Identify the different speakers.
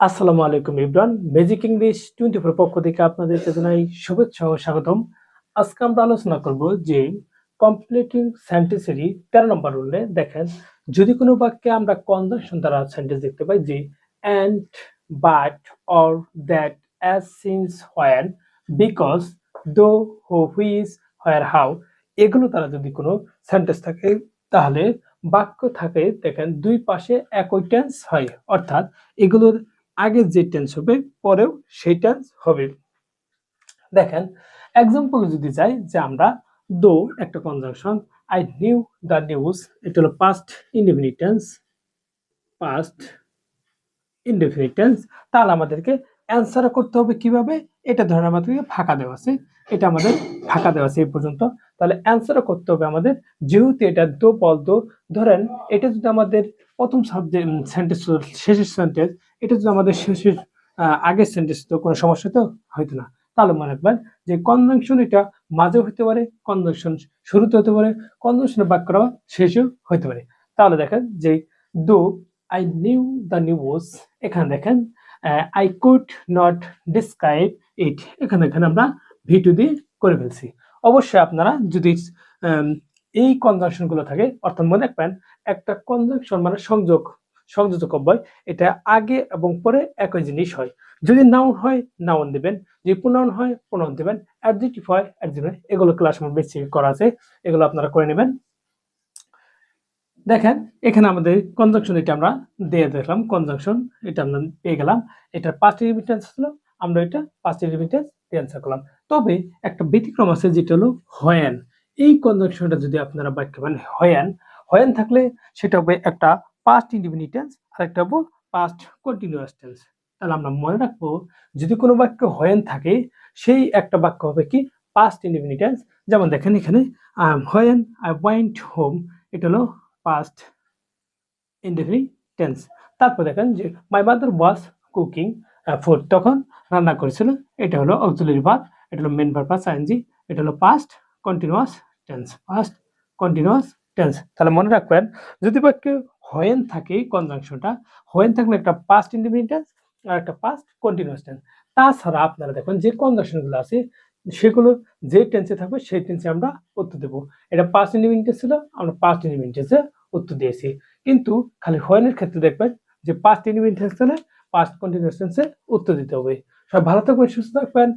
Speaker 1: আসসালামু আলাইকুম Ibran magic English twenty four পক্ষ থেকে আপনাদেরকে জানাই শুভেচ্ছা ও স্বাগতম। আজকে আমরা আলোচনা করব যে কমপ্লিটিং সেন্টেন্সেরই তেরো নম্বর রুলে দেখেন, যদি কোনো বাক্যে আমরা কনজাংশন দ্বারা সেন্টেন্স দেখতে পাই যে and but or that as since when because though who whose where how এগুলো দ্বারা যদি কোনো সেন্টেন্স থাকে, তাহলে বাক্য থাকে, দেখেন, দুই পাশে একই টেন্স হয়। অর্থাৎ এগুলোর আগে যে টেন্স হবে, পরেও সেই টেন্স হবে। দেখেন এক্সাম্পল যদি যাই, যে আমরা দো একটা conjunction I knew the news এটা হলো past indefinite tense past indefinite tense তাহলে আমাদেরকে অ্যান্সার করতে হবে কীভাবে? এটা ধরেন আমাদেরকে ফাঁকা দেওয়া আছে, এটা আমাদের ফাঁকা দেওয়া আছে এই পর্যন্ত। তাহলে অ্যান্সারও করতে হবে আমাদের, যেহেতু এটা দো বল দো ধরেন এটা যদি আমাদের প্রথম সাবজেক্ট সেন্টেন্স শেষের সেন্টেন্স এটা যদি আমাদের শেষের আগের সেন্টেন্স তো কোনো সমস্যা তো হইতো না। তাহলে মনে রাখবেন যে কনজাংশন এটা মাঝে হতে পারে কনজাংশন শুরুতে হতে পারে কনজাংশনের বাক্যটা শেষেও হতে পারে। তাহলে দেখেন যে though I knew the news এখানে দেখেন I could not describe it এখানে দেখেন আমরা ভিটু দিয়ে করে ফেলছি। অবশ্যই আপনারা যদি এই কনজাংশনগুলো থাকে, অর্থাৎ মনে রাখবেন একটা কনজাংশন মানে সংযোগ সংযোজক অব্যয় এটা আগে এবং পরে একই জিনিস হয়। যদি নাউন হয় নাউন দেবেন। যদি প্রোনাউন হয় প্রোনাউন দেবেন। অ্যাডজেক্টিভ হয় অ্যাডজেক্টিভ এগুলো ক্লাস আমার বেশি করা আছে। এগুলো আপনারা করে নেবেন। দেখেন, এখানে আমাদের কনজাংশন এটা আমরা দিয়ে দেখলাম। কনজাংশন এটা আমরা পেয়ে গেলাম। এটা পাঁচটি রিমিটেন্স ছিল। আমরা এটা পাঁচটি রিমিটেন্স দিয়ে করলাম। তবে একটা ব্যতিক্রম আছে, যেটা হলো হয়ান। এই কনজাংশনটা যদি আপনারা বাক্য মানে হয়ান হয়ান থাকলে সেটা হবে একটা পাস্ট ইন্ডিপেন্ডেন্স আর একটা হবে পাস্ট কন্টিনিউয়াস টেন্স তাহলে আমরা মনে রাখব, যদি কোনো বাক্য হয়ান থাকে, সেই একটা বাক্য হবে কি পাস্ট ইন্ডিপেন্ডেন্স যেমন দেখেন এখানে হয়ান আই ওয়াইন্ট হোম এটা হলো পাস্ট টেন্স তারপর দেখেন যে my mother was cooking food তখন রান্না করেছিল, এটা হলো অক্সিলারি ভার্ব এটা হলো মেন পারপাস আইএনজি এটা হলো past continuous tense past continuous tense তাহলে মনে রাখবেন, যদি বা একটু হয়েন থাকে কনজাংশনটা হয়েন থাকলে একটা পাস্ট ইন্ডিপেন্ডেন্ট টেন্স আর একটা পাস্ট কন্টিনিউয়াস টেন্স তাছাড়া আপনারা দেখুন, যে কনজাংশনগুলো আছে, সেগুলো যে টেন্সে থাকবে, সেই টেন্সে আমরা উত্তর দেবো। এটা পাস্ট ইন্ডিপেন্ডেন্ট ছিল, আমরা পাস্ট ইন্ডিপেন্ডেন্ট উত্তর দিয়েছি। কিন্তু খালি হয়েনের ক্ষেত্রে দেখবেন, যে পাস্ট ইন্ডিপেন্ডেন্ট টেন্স হলে পাস্ট কন্টিনিউয়াস টেন্সে উত্তর দিতে হবে। সবাই ভালো থাকবেন, সুস্থ থাকবেন।